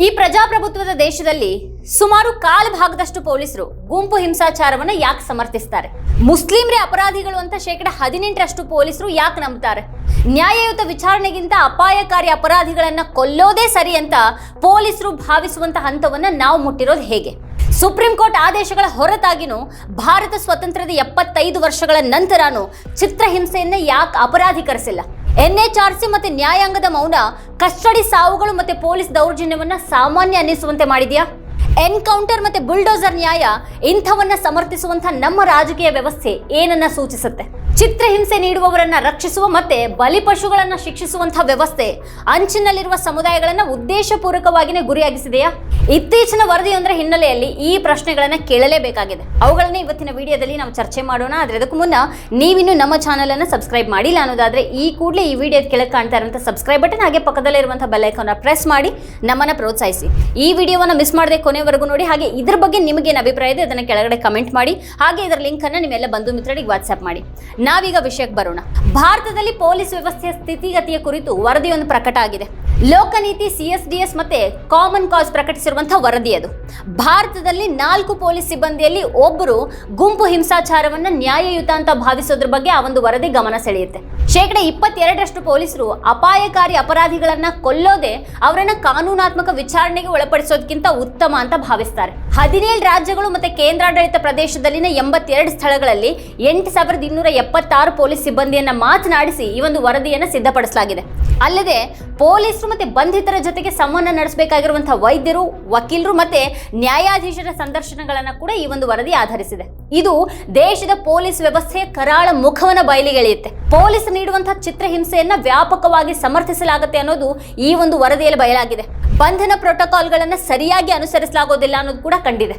ಈ ಪ್ರಜಾಪ್ರಭುತ್ವದ ದೇಶದಲ್ಲಿ ಸುಮಾರು ಕಾಲು ಭಾಗದಷ್ಟು ಪೊಲೀಸರು ಗುಂಪು ಹಿಂಸಾಚಾರವನ್ನು ಯಾಕೆ ಸಮರ್ಥಿಸ್ತಾರೆ? ಮುಸ್ಲಿಂರೇ ಅಪರಾಧಿಗಳು ಅಂತ ಶೇಕಡ ಹದಿನೆಂಟರಷ್ಟು ಪೊಲೀಸರು ಯಾಕೆ ನಂಬುತ್ತಾರೆ ನ್ಯಾಯಯುತ ವಿಚಾರಣೆಗಿಂತ ಅಪಾಯಕಾರಿ ಅಪರಾಧಿಗಳನ್ನ ಕೊಲ್ಲೋದೇ ಸರಿ ಅಂತ ಪೊಲೀಸರು ಭಾವಿಸುವಂತ ಹಂತವನ್ನ ನಾವು ಮುಟ್ಟಿರೋದು ಹೇಗೆ? ಸುಪ್ರೀಂ ಕೋರ್ಟ್ ಆದೇಶಗಳ ಹೊರತಾಗಿನೂ ಭಾರತ ಸ್ವತಂತ್ರದ ಎಪ್ಪತ್ತೈದು ವರ್ಷಗಳ ನಂತರನೂ ಚಿತ್ರಹಿಂಸೆಯನ್ನ ಯಾಕೆ ಅಪರಾಧೀಕರಿಸಿಲ್ಲ? ಎನ್ಎಚ್ಆರ್ಸಿ ಮತ್ತೆ ನ್ಯಾಯಾಂಗದ ಮೌನ, ಕಸ್ಟಡಿ ಸಾವುಗಳು ಮತ್ತೆ ಪೊಲೀಸ್ ದೌರ್ಜನ್ಯವನ್ನ ಸಾಮಾನ್ಯ ಅನ್ನಿಸುವಂತೆ ಮಾಡಿದ್ಯಾ? ಎನ್ಕೌಂಟರ್ ಮತ್ತೆ ಬುಲ್ಡೋಸರ್ ನ್ಯಾಯ ಇಂಥವನ್ನ ಸಮರ್ಥಿಸುವಂತ ನಮ್ಮ ರಾಜಕೀಯ ವ್ಯವಸ್ಥೆ ಏನನ್ನ ಸೂಚಿಸುತ್ತೆ? ಚಿತ್ರಹಿಂಸೆ ನೀಡುವವರನ್ನ ರಕ್ಷಿಸುವ ಮತ್ತೆ ಬಲಿಪಶುಗಳನ್ನ ಶಿಕ್ಷಿಸುವಂತಹ ವ್ಯವಸ್ಥೆ ಅಂಚಿನಲ್ಲಿರುವ ಸಮುದಾಯಗಳನ್ನ ಉದ್ದೇಶಪೂರ್ವಕವಾಗಿನೇ ಗುರಿಯಾಗಿಸಿದೆಯಾ? ಇತ್ತೀಚಿನ ವರದಿಯೊಂದರ ಹಿನ್ನೆಲೆಯಲ್ಲಿ ಈ ಪ್ರಶ್ನೆಗಳನ್ನ ಕೇಳಲೇಬೇಕಾಗಿದೆ. ಅವುಗಳನ್ನ ಇವತ್ತಿನ ವಿಡಿಯೋದಲ್ಲಿ ನಾವು ಚರ್ಚೆ ಮಾಡೋಣ. ಆದ್ರೆ ಅದಕ್ಕೂ ಮುನ್ನ ನೀವಿನ್ನು ನಮ್ಮ ಚಾನೆಲ್ ಅನ್ನ ಸಬ್ಸ್ಕ್ರೈಬ್ ಮಾಡಿಲ್ಲ ಅನ್ನೋದಾದ್ರೆ ಈ ಕೂಡಲೇ ಈ ವಿಡಿಯೋದ ಕೆಳಗೆ ಕಾಣ್ತಾ ಇರುವಂತಹ ಸಬ್ಸ್ಕ್ರೈಬ್ ಬಟನ್ ಹಾಗೆ ಪಕ್ಕದಲ್ಲೇ ಇರುವಂತಹ ಬೆಲ್ ಐಕಾನ್ ಪ್ರೆಸ್ ಮಾಡಿ ನಮ್ಮನ್ನ ಪ್ರೋತ್ಸಾಹಿಸಿ. ಈ ವಿಡಿಯೋವನ್ನ ಮಿಸ್ ಮಾಡದೆ ಕೊನೆವರೆಗೂ ನೋಡಿ, ಹಾಗೆ ಇದ್ರ ಬಗ್ಗೆ ನಿಮಗೇನು ಅಭಿಪ್ರಾಯ ಇದೆ ಅದನ್ನ ಕೆಳಗಡೆ ಕಮೆಂಟ್ ಮಾಡಿ, ಹಾಗೆ ಇದರ ಲಿಂಕ್ ಅನ್ನ ನಿಮ್ಮೆಲ್ಲ ಬಂಧು ಮಿತ್ರರಿಗೆ ವಾಟ್ಸ್ಆಪ್ ಮಾಡಿ. ನಾವೀಗ ವಿಷಯಕ್ಕೆ ಬರೋಣ. ಭಾರತದಲ್ಲಿ ಪೊಲೀಸ್ ವ್ಯವಸ್ಥೆಯ ಸ್ಥಿತಿಗತಿಯ ಕುರಿತು ವರದಿಯೊಂದು ಪ್ರಕಟ ಆಗಿದೆ. ಲೋಕನೀತಿ ಸಿಎಸ್ಡಿಎಸ್ ಮತ್ತೆ ಕಾಮನ್ ಕಾಸ್ ಪ್ರಕಟಿಸಿರುವಂತಹ ವರದಿ ಅದು. ಭಾರತದಲ್ಲಿ ನಾಲ್ಕು ಪೊಲೀಸ್ ಸಿಬ್ಬಂದಿಯಲ್ಲಿ ಒಬ್ಬರು ಗುಂಪು ಹಿಂಸಾಚಾರವನ್ನ ನ್ಯಾಯಯುತ ಅಂತ ಭಾವಿಸೋದ್ರ ಬಗ್ಗೆ ಆ ಒಂದು ವರದಿ ಗಮನ ಸೆಳೆಯುತ್ತೆ. ಶೇಕಡ ಇಪ್ಪತ್ತೆರಡರಷ್ಟು ಪೊಲೀಸರು ಅಪಾಯಕಾರಿ ಅಪರಾಧಿಗಳನ್ನ ಕೊಲ್ಲೋದೆ ಅವರನ್ನ ಕಾನೂನಾತ್ಮಕ ವಿಚಾರಣೆಗೆ ಒಳಪಡಿಸೋದಕ್ಕಿಂತ ಉತ್ತಮ ಅಂತ ಭಾವಿಸ್ತಾರೆ. ಹದಿನೇಳು ರಾಜ್ಯಗಳು ಮತ್ತೆ ಕೇಂದ್ರಾಡಳಿತ ಪ್ರದೇಶದಲ್ಲಿನ ಎಂಬತ್ತೆರಡು ಸ್ಥಳಗಳಲ್ಲಿ ಎಂಟು ಸಾವಿರದ ಇನ್ನೂರ ಎಪ್ಪತ್ತಾರು ಪೊಲೀಸ್ ಸಿಬ್ಬಂದಿಯನ್ನ ಮಾತನಾಡಿಸಿ ಈ ಒಂದು ವರದಿಯನ್ನು ಸಿದ್ಧಪಡಿಸಲಾಗಿದೆ. ಅಲ್ಲದೆ ಪೊಲೀಸರು ಮತ್ತೆ ಬಂಧಿತರ ಜೊತೆಗೆ ಸಂವಹನ ನಡೆಸಬೇಕಾಗಿರುವಂತಹ ವೈದ್ಯರು, ವಕೀಲರು ಮತ್ತೆ ನ್ಯಾಯಾಧೀಶರ ಸಂದರ್ಶನಗಳನ್ನ ಕೂಡ ಈ ಒಂದು ವರದಿ ಆಧರಿಸಿದೆ. ಇದು ದೇಶದ ಪೊಲೀಸ್ ವ್ಯವಸ್ಥೆಯ ಕರಾಳ ಮುಖವನ್ನ ಬಯಲಿಗೆಳೆಯುತ್ತೆ. ಪೊಲೀಸ್ ನೀಡುವಂತಹ ಚಿತ್ರಹಿಂಸೆಯನ್ನ ವ್ಯಾಪಕವಾಗಿ ಸಮರ್ಥಿಸಲಾಗುತ್ತೆ ಅನ್ನೋದು ಈ ಒಂದು ವರದಿಯಲ್ಲಿ ಬಯಲಾಗಿದೆ. ಬಂಧನ ಪ್ರೋಟೋಕಾಲ್ಗಳನ್ನು ಸರಿಯಾಗಿ ಅನುಸರಿಸಲಾಗೋದಿಲ್ಲ ಅನ್ನೋದು ಕೂಡ ಕಂಡಿದೆ.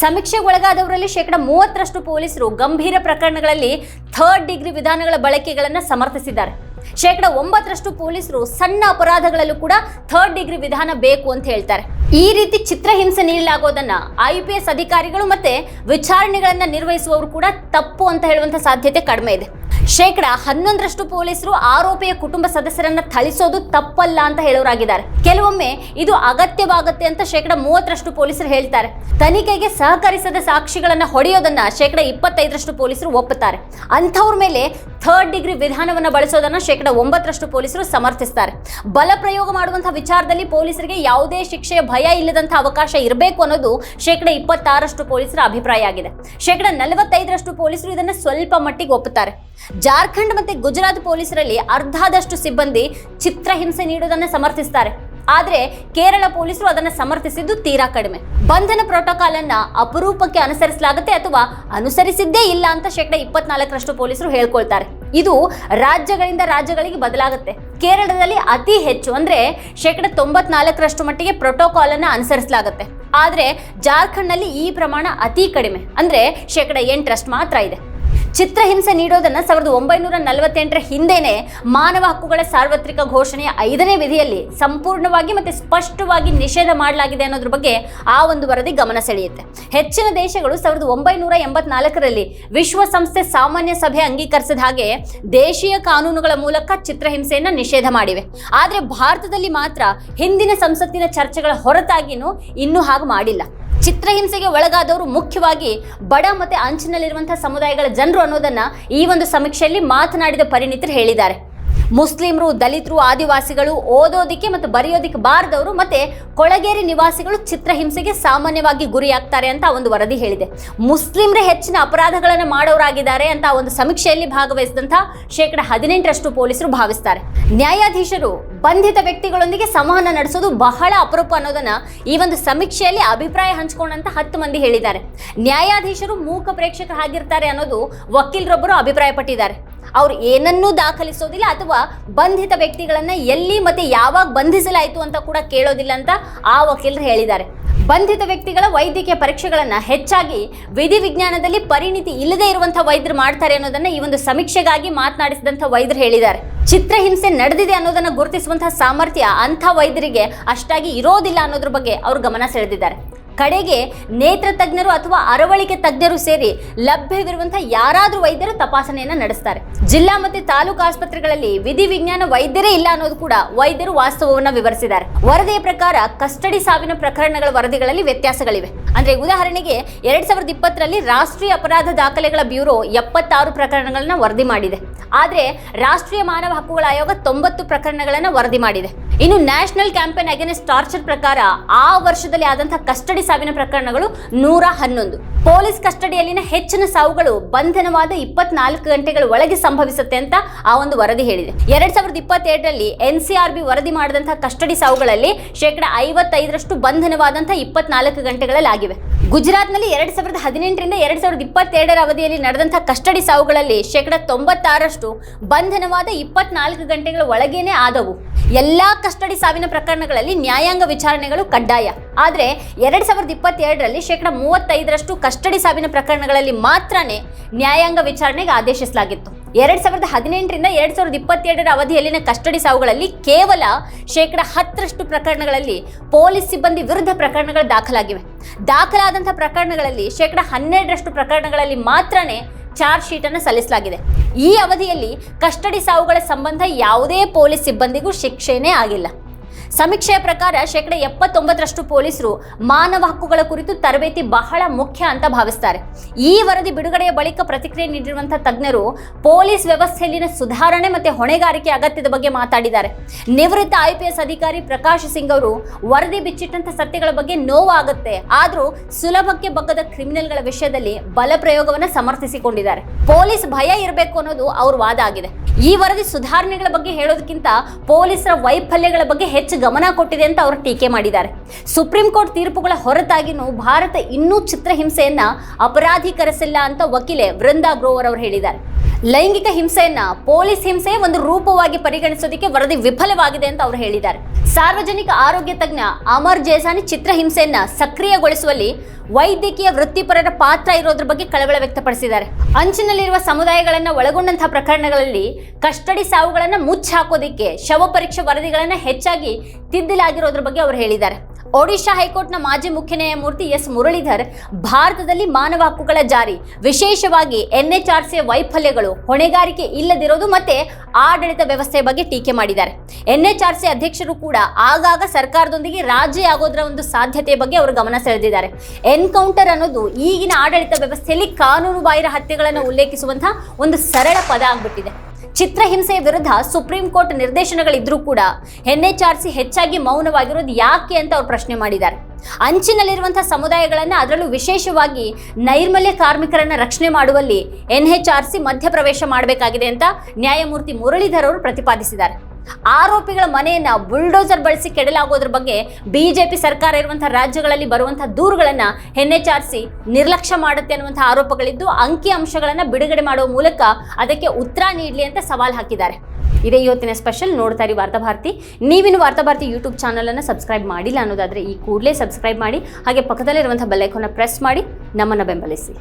ಸಮೀಕ್ಷೆಗೆ ಒಳಗಾದವರಲ್ಲಿ ಶೇಕಡ ಮೂವತ್ತರಷ್ಟು ಪೊಲೀಸರು ಗಂಭೀರ ಪ್ರಕರಣಗಳಲ್ಲಿ ಥರ್ಡ್ ಡಿಗ್ರಿ ವಿಧಾನಗಳ ಬಳಕೆಗಳನ್ನು ಸಮರ್ಥಿಸಿದ್ದಾರೆ. ಶೇಕಡ ಒಂಬತ್ತರಷ್ಟು ಪೊಲೀಸರು ಸಣ್ಣ ಅಪರಾಧಗಳಲ್ಲೂ ಕೂಡ ಥರ್ಡ್ ಡಿಗ್ರಿ ವಿಧಾನ ಬೇಕು ಅಂತ ಹೇಳ್ತಾರೆ. ಈ ರೀತಿ ಚಿತ್ರಹಿಂಸೆ ನೀಡಲಾಗೋದನ್ನ ಐ ಪಿ ಎಸ್ ಅಧಿಕಾರಿಗಳು ಮತ್ತೆ ವಿಚಾರಣೆಗಳನ್ನ ನಿರ್ವಹಿಸುವವರು ಕೂಡ ತಪ್ಪು ಅಂತ ಹೇಳುವಂತ ಸಾಧ್ಯತೆ ಕಡಿಮೆ ಇದೆ. ಶೇಕಡ ಹನ್ನೊಂದರಷ್ಟು ಪೊಲೀಸರು ಆರೋಪಿಯ ಕುಟುಂಬ ಸದಸ್ಯರನ್ನ ಥಳಿಸೋದು ತಪ್ಪಲ್ಲ ಅಂತ ಹೇಳೋರಾಗಿದ್ದಾರೆ. ಕೆಲವೊಮ್ಮೆ ಇದು ಅಗತ್ಯವಾಗುತ್ತೆ ಅಂತ ಶೇಕಡ ಮೂವತ್ತರಷ್ಟು ಪೊಲೀಸರು ಹೇಳ್ತಾರೆ. ತನಿಖೆಗೆ ಸಹಕರಿಸದ ಸಾಕ್ಷಿಗಳನ್ನ ಹೊಡೆಯೋದನ್ನ ಶೇಕಡ ಇಪ್ಪತ್ತೈದರಷ್ಟು ಪೊಲೀಸರು ಒಪ್ಪುತ್ತಾರೆ. ಅಂಥವ್ರ ಮೇಲೆ ಥರ್ಡ್ ಡಿಗ್ರಿ ವಿಧಾನವನ್ನು ಬಳಸೋದನ್ನು ಶೇಕಡ ಒಂಬತ್ತರಷ್ಟು ಪೊಲೀಸರು ಸಮರ್ಥಿಸ್ತಾರೆ. ಬಲ ಪ್ರಯೋಗ ಮಾಡುವಂತಹ ವಿಚಾರದಲ್ಲಿ ಪೊಲೀಸರಿಗೆ ಯಾವುದೇ ಶಿಕ್ಷೆಯ ಭಯ ಇಲ್ಲದಂತಹ ಅವಕಾಶ ಇರಬೇಕು ಅನ್ನೋದು ಶೇಕಡ ಇಪ್ಪತ್ತಾರಷ್ಟು ಪೊಲೀಸರ ಅಭಿಪ್ರಾಯ ಆಗಿದೆ. ಶೇಕಡ ನಲವತ್ತೈದರಷ್ಟು ಪೊಲೀಸರು ಇದನ್ನು ಸ್ವಲ್ಪ ಮಟ್ಟಿಗೆ ಒಪ್ಪುತ್ತಾರೆ. ಜಾರ್ಖಂಡ್ ಮತ್ತೆ ಗುಜರಾತ್ ಪೊಲೀಸರಲ್ಲಿ ಅರ್ಧದಷ್ಟು ಸಿಬ್ಬಂದಿ ಚಿತ್ರಹಿಂಸೆ ನೀಡುವುದನ್ನು ಸಮರ್ಥಿಸ್ತಾರೆ. ಆದ್ರೆ ಕೇರಳ ಪೊಲೀಸರು ಅದನ್ನು ಸಮರ್ಥಿಸಿದ್ದು ತೀರಾ ಕಡಿಮೆ. ಬಂಧನ ಪ್ರೋಟೋಕಾಲ್ ಅನ್ನ ಅಪರೂಪಕ್ಕೆ ಅನುಸರಿಸಲಾಗುತ್ತೆ ಅಥವಾ ಅನುಸರಿಸಿದ್ದೇ ಇಲ್ಲ ಅಂತ ಶೇಕಡ ಇಪ್ಪತ್ನಾಲ್ಕರಷ್ಟು ಪೊಲೀಸರು ಹೇಳ್ಕೊಳ್ತಾರೆ. ಇದು ರಾಜ್ಯಗಳಿಂದ ರಾಜ್ಯಗಳಿಗೆ ಬದಲಾಗುತ್ತೆ. ಕೇರಳದಲ್ಲಿ ಅತಿ ಹೆಚ್ಚು ಅಂದ್ರೆ ಶೇಕಡ ತೊಂಬತ್ನಾಲ್ಕರಷ್ಟು ಮಟ್ಟಿಗೆ ಪ್ರೋಟೋಕಾಲ್ ಅನ್ನ ಅನುಸರಿಸಲಾಗುತ್ತೆ. ಆದ್ರೆ ಜಾರ್ಖಂಡ್ನಲ್ಲಿ ಈ ಪ್ರಮಾಣ ಅತಿ ಕಡಿಮೆ. ಅಂದ್ರೆ ಶೇಕಡ ಎಂಟರಷ್ಟು ಮಾತ್ರ ಇದೆ. ಚಿತ್ರಹಿಂಸೆ ನೀಡೋದನ್ನು ಸಾವಿರದ ಒಂಬೈನೂರ ನಲವತ್ತೆಂಟರ ಹಿಂದೆನೆ ಮಾನವ ಹಕ್ಕುಗಳ ಸಾರ್ವತ್ರಿಕ ಘೋಷಣೆಯ ಐದನೇ ವಿಧಿಯಲ್ಲಿ ಸಂಪೂರ್ಣವಾಗಿ ಮತ್ತು ಸ್ಪಷ್ಟವಾಗಿ ನಿಷೇಧ ಮಾಡಲಾಗಿದೆ ಅನ್ನೋದ್ರ ಬಗ್ಗೆ ಆ ಒಂದು ವರದಿ ಗಮನ ಸೆಳೆಯುತ್ತೆ. ಹೆಚ್ಚಿನ ದೇಶಗಳು ಸಾವಿರದ ಒಂಬೈನೂರ ಎಂಬತ್ನಾಲ್ಕರಲ್ಲಿ ವಿಶ್ವಸಂಸ್ಥೆ ಸಾಮಾನ್ಯ ಸಭೆ ಅಂಗೀಕರಿಸಿದ ಹಾಗೆ ದೇಶೀಯ ಕಾನೂನುಗಳ ಮೂಲಕ ಚಿತ್ರಹಿಂಸೆಯನ್ನು ನಿಷೇಧ ಮಾಡಿವೆ. ಆದರೆ ಭಾರತದಲ್ಲಿ ಮಾತ್ರ ಹಿಂದಿನ ಸಂಸತ್ತಿನ ಚರ್ಚೆಗಳ ಹೊರತಾಗಿಯೂ ಇನ್ನೂ ಹಾಗೆ ಮಾಡಿಲ್ಲ. ಚಿತ್ರಹಿಂಸೆಗೆ ಒಳಗಾದವರು ಮುಖ್ಯವಾಗಿ ಬಡ ಮತ್ತು ಅಂಚಿನಲ್ಲಿರುವಂತಹ ಸಮುದಾಯಗಳ ಜನರು ಅನ್ನೋದನ್ನ ಈ ಒಂದು ಸಮೀಕ್ಷೆಯಲ್ಲಿ ಮಾತನಾಡಿದ ಪರಿಣಿತರು ಹೇಳಿದ್ದಾರೆ. ಮುಸ್ಲಿಮರು, ದಲಿತರು, ಆದಿವಾಸಿಗಳು ಓದೋದಿಕ್ಕೆ ಮತ್ತು ಬರೆಯೋದಿಕ್ಕೆ ಬಾರದವರು ಮತ್ತೆ ಕೊಳಗೇರಿ ನಿವಾಸಿಗಳು ಚಿತ್ರಹಿಂಸೆಗೆ ಸಾಮಾನ್ಯವಾಗಿ ಗುರಿಯಾಗ್ತಾರೆ ಅಂತ ಒಂದು ವರದಿ ಹೇಳಿದೆ. ಮುಸ್ಲಿಮರೇ ಹೆಚ್ಚಿನ ಅಪರಾಧಗಳನ್ನು ಮಾಡೋರಾಗಿದ್ದಾರೆ ಅಂತ ಒಂದು ಸಮೀಕ್ಷೆಯಲ್ಲಿ ಭಾಗವಹಿಸಿದಂಥ ಶೇಕಡ ಹದಿನೆಂಟರಷ್ಟು ಪೊಲೀಸರು ಭಾವಿಸ್ತಾರೆ. ನ್ಯಾಯಾಧೀಶರು ಬಂಧಿತ ವ್ಯಕ್ತಿಗಳೊಂದಿಗೆ ಸಂವಹನ ನಡೆಸೋದು ಬಹಳ ಅಪರೂಪ ಅನ್ನೋದನ್ನ ಈ ಒಂದು ಸಮೀಕ್ಷೆಯಲ್ಲಿ ಅಭಿಪ್ರಾಯ ಹಂಚಿಕೊಂಡಂತ ಹತ್ತು ಮಂದಿ ಹೇಳಿದ್ದಾರೆ. ನ್ಯಾಯಾಧೀಶರು ಮೂಕ ಪ್ರೇಕ್ಷಕರಾಗಿರ್ತಾರೆ ಅನ್ನೋದು ವಕೀಲರೊಬ್ಬರು ಅಭಿಪ್ರಾಯಪಟ್ಟಿದ್ದಾರೆ. ಅವ್ರು ಏನನ್ನೂ ದಾಖಲಿಸೋದಿಲ್ಲ ಅಥವಾ ಬಂಧಿತ ವ್ಯಕ್ತಿಗಳನ್ನ ಎಲ್ಲಿ ಮತ್ತೆ ಯಾವಾಗ ಬಂಧಿಸಲಾಯಿತು ಅಂತ ಕೂಡ ಕೇಳೋದಿಲ್ಲ ಅಂತ ಆ ವಕೀಲರು ಹೇಳಿದ್ದಾರೆ. ಬಂಧಿತ ವ್ಯಕ್ತಿಗಳ ವೈದ್ಯಕೀಯ ಪರೀಕ್ಷೆಗಳನ್ನು ಹೆಚ್ಚಾಗಿ ವಿಧಿವಿಜ್ಞಾನದಲ್ಲಿ ಪರಿಣಿತಿ ಇಲ್ಲದೆ ಇರುವಂತಹ ವೈದ್ಯರು ಮಾಡ್ತಾರೆ ಅನ್ನೋದನ್ನ ಈ ಒಂದು ಸಮೀಕ್ಷೆಗಾಗಿ ಮಾತನಾಡಿಸಿದಂಥ ವೈದ್ಯರು ಹೇಳಿದ್ದಾರೆ. ಚಿತ್ರಹಿಂಸೆ ನಡೆದಿದೆ ಅನ್ನೋದನ್ನ ಗುರುತಿಸುವಂತಹ ಸಾಮರ್ಥ್ಯ ಅಂಥ ವೈದ್ಯರಿಗೆ ಅಷ್ಟಾಗಿ ಇರೋದಿಲ್ಲ ಅನ್ನೋದ್ರ ಬಗ್ಗೆ ಅವರು ಗಮನ ಸೆಳೆದಿದ್ದಾರೆ. ಕಡೆಗೆ ನೇತ್ರ ತಜ್ಞರು ಅಥವಾ ಅರವಳಿಕೆ ತಜ್ಞರು ಸೇರಿ ಲಭ್ಯವಿರುವಂತಹ ಯಾರಾದರೂ ವೈದ್ಯರು ತಪಾಸಣೆಯನ್ನು ನಡೆಸ್ತಾರೆ. ಜಿಲ್ಲಾ ಮತ್ತು ತಾಲೂಕು ಆಸ್ಪತ್ರೆಗಳಲ್ಲಿ ವಿಧಿ ವಿಜ್ಞಾನ ವೈದ್ಯರೇ ಇಲ್ಲ ಅನ್ನೋದು ಕೂಡ ವೈದ್ಯರು ವಾಸ್ತವವನ್ನು ವಿವರಿಸಿದ್ದಾರೆ. ವರದಿಯ ಪ್ರಕಾರ ಕಸ್ಟಡಿ ಸಾವಿನ ಪ್ರಕರಣಗಳ ವರದಿಗಳಲ್ಲಿ ವ್ಯತ್ಯಾಸಗಳಿವೆ. ಅಂದ್ರೆ ಉದಾಹರಣೆಗೆ ಎರಡ್ ಸಾವಿರದ ಇಪ್ಪತ್ತರಲ್ಲಿ ರಾಷ್ಟ್ರೀಯ ಅಪರಾಧ ದಾಖಲೆಗಳ ಬ್ಯೂರೋ ಎಪ್ಪತ್ತಾರು ಪ್ರಕರಣಗಳನ್ನ ವರದಿ ಮಾಡಿದೆ. ಆದ್ರೆ ರಾಷ್ಟ್ರೀಯ ಮಾನವ ಹಕ್ಕುಗಳ ಆಯೋಗ ತೊಂಬತ್ತು ಪ್ರಕರಣಗಳನ್ನ ವರದಿ ಮಾಡಿದೆ. ಇನ್ನು ನ್ಯಾಷನಲ್ ಕ್ಯಾಂಪೇನ್ ಅಗೇನೆಸ್ಟ್ ಟಾರ್ಚರ್ ಪ್ರಕಾರ ಆ ವರ್ಷದಲ್ಲಿ ಆದಂತಹ ಕಸ್ಟಡಿ ಸಾವಿನ ಪ್ರಕರಣಗಳು ನೂರ ಹನ್ನೊಂದು. ಪೊಲೀಸ್ ಕಸ್ಟಡಿಯಲ್ಲಿನ ಹೆಚ್ಚಿನ ಸಾವುಗಳು ಬಂಧನವಾದ ಇಪ್ಪತ್ನಾಲ್ಕು ಗಂಟೆಗಳ ಒಳಗೆ ಸಂಭವಿಸುತ್ತೆ ಅಂತ ಆ ಒಂದು ವರದಿ ಹೇಳಿದೆ. ಎರಡ್ ಸಾವಿರದ ಇಪ್ಪತ್ತೆರಡರಲ್ಲಿ ಎನ್ ಸಿ ಆರ್ ಬಿ ವರದಿ ಮಾಡಿದಂತಹ ಕಸ್ಟಡಿ ಸಾವುಗಳಲ್ಲಿ ಶೇಕಡ ಐವತ್ತೈದರಷ್ಟು ಬಂಧನವಾದಂತಹ ಇಪ್ಪತ್ನಾಲ್ಕು ಗಂಟೆಗಳಲ್ಲಿ ಆಗಿವೆ. ಗುಜರಾತ್ನಲ್ಲಿ ಎರಡ್ ಸಾವಿರದ ಹದಿನೆಂಟರಿಂದ ಎರಡ್ ಸಾವಿರದ ಇಪ್ಪತ್ತೆರಡರ ಅವಧಿಯಲ್ಲಿ ನಡೆದಂತಹ ಕಸ್ಟಡಿ ಸಾವುಗಳಲ್ಲಿ ಶೇಕಡ ತೊಂಬತ್ತಾರಷ್ಟು ಬಂಧನವಾದ ಇಪ್ಪತ್ನಾಲ್ಕು ಗಂಟೆಗಳ ಒಳಗೇನೆ ಆದವು. ಎಲ್ಲಾ ಕಸ್ಟಡಿ ಸಾವಿನ ಪ್ರಕರಣಗಳಲ್ಲಿ ನ್ಯಾಯಾಂಗ ವಿಚಾರಣೆಗಳು ಕಡ್ಡಾಯ. ಆದರೆ ಎರಡು ಸಾವಿರದ ಇಪ್ಪತ್ತೆರಡರಲ್ಲಿ ಶೇಕಡ ಮೂವತ್ತೈದರಷ್ಟು ಕಸ್ಟಡಿ ಸಾವಿನ ಪ್ರಕರಣಗಳಲ್ಲಿ ಮಾತ್ರನೇ ನ್ಯಾಯಾಂಗ ವಿಚಾರಣೆಗೆ ಆದೇಶಿಸಲಾಗಿತ್ತು. ಎರಡು ಸಾವಿರದ ಹದಿನೆಂಟರಿಂದ ಎರಡು ಸಾವಿರದ ಇಪ್ಪತ್ತೆರಡರ ಅವಧಿಯಲ್ಲಿನ ಕಸ್ಟಡಿ ಸಾವುಗಳಲ್ಲಿ ಕೇವಲ ಶೇಕಡ ಹತ್ತರಷ್ಟು ಪ್ರಕರಣಗಳಲ್ಲಿ ಪೊಲೀಸ್ ಸಿಬ್ಬಂದಿ ವಿರುದ್ಧ ಪ್ರಕರಣಗಳು ದಾಖಲಾಗಿವೆ. ದಾಖಲಾದಂಥ ಪ್ರಕರಣಗಳಲ್ಲಿ ಶೇಕಡ ಹನ್ನೆರಡರಷ್ಟು ಪ್ರಕರಣಗಳಲ್ಲಿ ಮಾತ್ರನೇ ಚಾರ್ಜ್ ಶೀಟನ್ನು ಸಲ್ಲಿಸಲಾಗಿದೆ. ಈ ಅವಧಿಯಲ್ಲಿ ಕಸ್ಟಡಿ ಸಾವುಗಳ ಸಂಬಂಧ ಯಾವುದೇ ಪೊಲೀಸ್ ಸಿಬ್ಬಂದಿಗೂ ಶಿಕ್ಷೆನೇ ಆಗಿಲ್ಲ. ಸಮೀಕ್ಷೆಯ ಪ್ರಕಾರ ಶೇಕಡ ಎಪ್ಪತ್ತೊಂಬತ್ತರಷ್ಟು ಪೊಲೀಸರು ಮಾನವ ಹಕ್ಕುಗಳ ಕುರಿತು ತರಬೇತಿ ಬಹಳ ಮುಖ್ಯ ಅಂತ ಭಾವಿಸ್ತಾರೆ. ಈ ವರದಿ ಬಿಡುಗಡೆಯ ಬಳಿಕ ಪ್ರತಿಕ್ರಿಯೆ ನೀಡಿರುವಂತಹ ತಜ್ಞರು ಪೊಲೀಸ್ ವ್ಯವಸ್ಥೆಯಲ್ಲಿನ ಸುಧಾರಣೆ ಮತ್ತೆ ಹೊಣೆಗಾರಿಕೆ ಅಗತ್ಯದ ಬಗ್ಗೆ ಮಾತಾಡಿದ್ದಾರೆ. ನಿವೃತ್ತ ಐ ಪಿ ಎಸ್ ಅಧಿಕಾರಿ ಪ್ರಕಾಶ್ ಸಿಂಗ್ ಅವರು, ವರದಿ ಬಿಚ್ಚಿಟ್ಟಂತ ಸತ್ಯಗಳ ಬಗ್ಗೆ ನೋವಾಗುತ್ತೆ, ಆದರೂ ಸುಲಭಕ್ಕೆ ಬಗ್ಗದ ಕ್ರಿಮಿನಲ್ಗಳ ವಿಷಯದಲ್ಲಿ ಬಲ ಪ್ರಯೋಗವನ್ನು ಸಮರ್ಥಿಸಿಕೊಂಡಿದ್ದಾರೆ. ಪೊಲೀಸ್ ಭಯ ಇರಬೇಕು ಅನ್ನೋದು ಅವ್ರ ವಾದ ಆಗಿದೆ. ಈ ವರದಿ ಸುಧಾರಣೆಗಳ ಬಗ್ಗೆ ಹೇಳೋದಕ್ಕಿಂತ ಪೊಲೀಸರ ವೈಫಲ್ಯಗಳ ಬಗ್ಗೆ ಹೆಚ್ಚು ಗಮನ ಕೊಟ್ಟಿದೆ ಅಂತ ಅವರು ಟೀಕೆ ಮಾಡಿದ್ದಾರೆ. ಸುಪ್ರೀಂ ಕೋರ್ಟ್ ತೀರ್ಪುಗಳ ಹೊರತಾಗಿನೂ ಭಾರತ ಇನ್ನೂ ಚಿತ್ರಹಿಂಸೆಯನ್ನ ಅಪರಾಧೀಕರಿಸಿಲ್ಲ ಅಂತ ವಕೀಲೆ ವೃಂದಾ ಗ್ರೋವರ್ ಅವರು ಹೇಳಿದ್ದಾರೆ. ಲೈಂಗಿಕ ಹಿಂಸೆಯನ್ನ ಪೊಲೀಸ್ ಹಿಂಸೆ ಒಂದು ರೂಪವಾಗಿ ಪರಿಗಣಿಸೋದಕ್ಕೆ ವರದಿ ವಿಫಲವಾಗಿದೆ ಅಂತ ಅವರು ಹೇಳಿದ್ದಾರೆ. ಸಾರ್ವಜನಿಕ ಆರೋಗ್ಯ ತಜ್ಞ ಅಮರ್ ಜೇಸಾನಿ ಚಿತ್ರಹಿಂಸೆಯನ್ನ ಸಕ್ರಿಯಗೊಳಿಸುವಲ್ಲಿ ವೈದ್ಯಕೀಯ ವೃತ್ತಿಪರರ ಪಾತ್ರ ಇರೋದ್ರ ಬಗ್ಗೆ ಕಳವಳ ವ್ಯಕ್ತಪಡಿಸಿದ್ದಾರೆ. ಅಂಚಿನಲ್ಲಿರುವ ಸಮುದಾಯಗಳನ್ನ ಒಳಗೊಂಡಂತಹ ಪ್ರಕರಣಗಳಲ್ಲಿ ಕಸ್ಟಡಿ ಸಾವುಗಳನ್ನ ಮುಚ್ಚಾಕೋದಿಕ್ಕೆ ಶವ ಪರೀಕ್ಷೆ ವರದಿಗಳನ್ನ ಹೆಚ್ಚಾಗಿ ತಿದ್ದಲಾಗಿರೋದ್ರ ಬಗ್ಗೆ ಅವರು ಹೇಳಿದ್ದಾರೆ. ಒಡಿಶಾ ಹೈಕೋರ್ಟ್ನ ಮಾಜಿ ಮುಖ್ಯ ನ್ಯಾಯಮೂರ್ತಿ ಎಸ್ ಮುರಳೀಧರ್ ಭಾರತದಲ್ಲಿ ಮಾನವ ಹಕ್ಕುಗಳ ಜಾರಿ. ವಿಶೇಷವಾಗಿ ಎನ್ಎಚ್ಆರ್ಸಿಯ ವೈಫಲ್ಯಗಳು, ಹೊಣೆಗಾರಿಕೆ ಇಲ್ಲದಿರೋದು ಮತ್ತೆ ಆಡಳಿತ ವ್ಯವಸ್ಥೆಯ ಬಗ್ಗೆ ಟೀಕೆ ಮಾಡಿದ್ದಾರೆ. ಎನ್ಎಚ್ಆರ್ಸಿ ಅಧ್ಯಕ್ಷರು ಕೂಡ ಆಗಾಗ ಸರ್ಕಾರದೊಂದಿಗೆ ರಾಜಿ ಆಗೋದ್ರ ಒಂದು ಸಾಧ್ಯತೆಯ ಬಗ್ಗೆ ಅವರು ಗಮನ ಸೆಳೆದಿದ್ದಾರೆ. ಎನ್ಕೌಂಟರ್ ಅನ್ನೋದು ಈಗಿನ ಆಡಳಿತ ವ್ಯವಸ್ಥೆಯಲ್ಲಿ ಕಾನೂನು ಬಾಹಿರ ಹತ್ಯೆಗಳನ್ನು ಉಲ್ಲೇಖಿಸುವಂತಹ ಒಂದು ಸರಳ ಪದ ಆಗ್ಬಿಟ್ಟಿದೆ. ಚಿತ್ರಹಿಂಸೆಯ ವಿರುದ್ಧ ಸುಪ್ರೀಂ ಕೋರ್ಟ್ ನಿರ್ದೇಶನಗಳಿದ್ರೂ ಕೂಡ ಎನ್ಎಚ್ಆರ್ಸಿ ಹೆಚ್ಚಾಗಿ ಮೌನವಾಗಿರೋದು ಯಾಕೆ ಅಂತ ಅವ್ರು ಪ್ರಶ್ನೆ ಮಾಡಿದ್ದಾರೆ. ಅಂಚಿನಲ್ಲಿರುವಂತಹ ಸಮುದಾಯಗಳನ್ನು ಅದರಲ್ಲೂ ವಿಶೇಷವಾಗಿ ನೈರ್ಮಲ್ಯ ಕಾರ್ಮಿಕರನ್ನ ರಕ್ಷಣೆ ಮಾಡುವಲ್ಲಿ ಎನ್ಎಚ್ಆರ್ಸಿ ಮಧ್ಯಪ್ರವೇಶ ಮಾಡಬೇಕಾಗಿದೆ ಅಂತ ನ್ಯಾಯಮೂರ್ತಿ ಮುರಳೀಧರ್ ಅವರು ಪ್ರತಿಪಾದಿಸಿದ್ದಾರೆ. ಆರೋಪಿಗಳ ಮನೆಯನ್ನ ಬುಲ್ಡೋಸರ್ ಬಳಸಿ ಕೆಡಲಾಗೋದ್ರ ಬಗ್ಗೆ ಬಿಜೆಪಿ ಸರ್ಕಾರ ಇರುವಂತಹ ರಾಜ್ಯಗಳಲ್ಲಿ ಬರುವಂತಹ ದೂರುಗಳನ್ನ ಎನ್ಎಚ್ಆರ್ಸಿ ನಿರ್ಲಕ್ಷ್ಯ ಮಾಡುತ್ತೆ ಅನ್ನುವಂತಹ ಆರೋಪಗಳಿದ್ದು, ಅಂಕಿ ಅಂಶಗಳನ್ನ ಬಿಡುಗಡೆ ಮಾಡುವ ಮೂಲಕ ಅದಕ್ಕೆ ಉತ್ತರ ನೀಡಲಿ ಅಂತ ಸವಾಲ್ ಹಾಕಿದ್ದಾರೆ. ಇದೇ ಇವತ್ತಿನ ಸ್ಪೆಷಲ್ ನೋಡ್ತಾ ಇರಿ ವಾರ್ತಾಭಾರತಿ ನೀವಿನ ವಾರ್ತಾಭಾರತಿ ಯೂಟ್ಯೂಬ್ ಚಾನಲನ್ನು ಸಬ್ಸ್ಕ್ರೈಬ್ ಮಾಡಿಲ್ಲ ಅನ್ನೋದಾದರೆ ಈ ಕೂಡಲೇ ಸಬ್ಸ್ಕ್ರೈಬ್ ಮಾಡಿ, ಹಾಗೆ ಪಕ್ಕದಲ್ಲಿರುವಂಥ ಬೆಲ್ಲೈಕೋನ ಪ್ರೆಸ್ ಮಾಡಿ, ನಮ್ಮನ್ನು ಬೆಂಬಲಿಸಿ.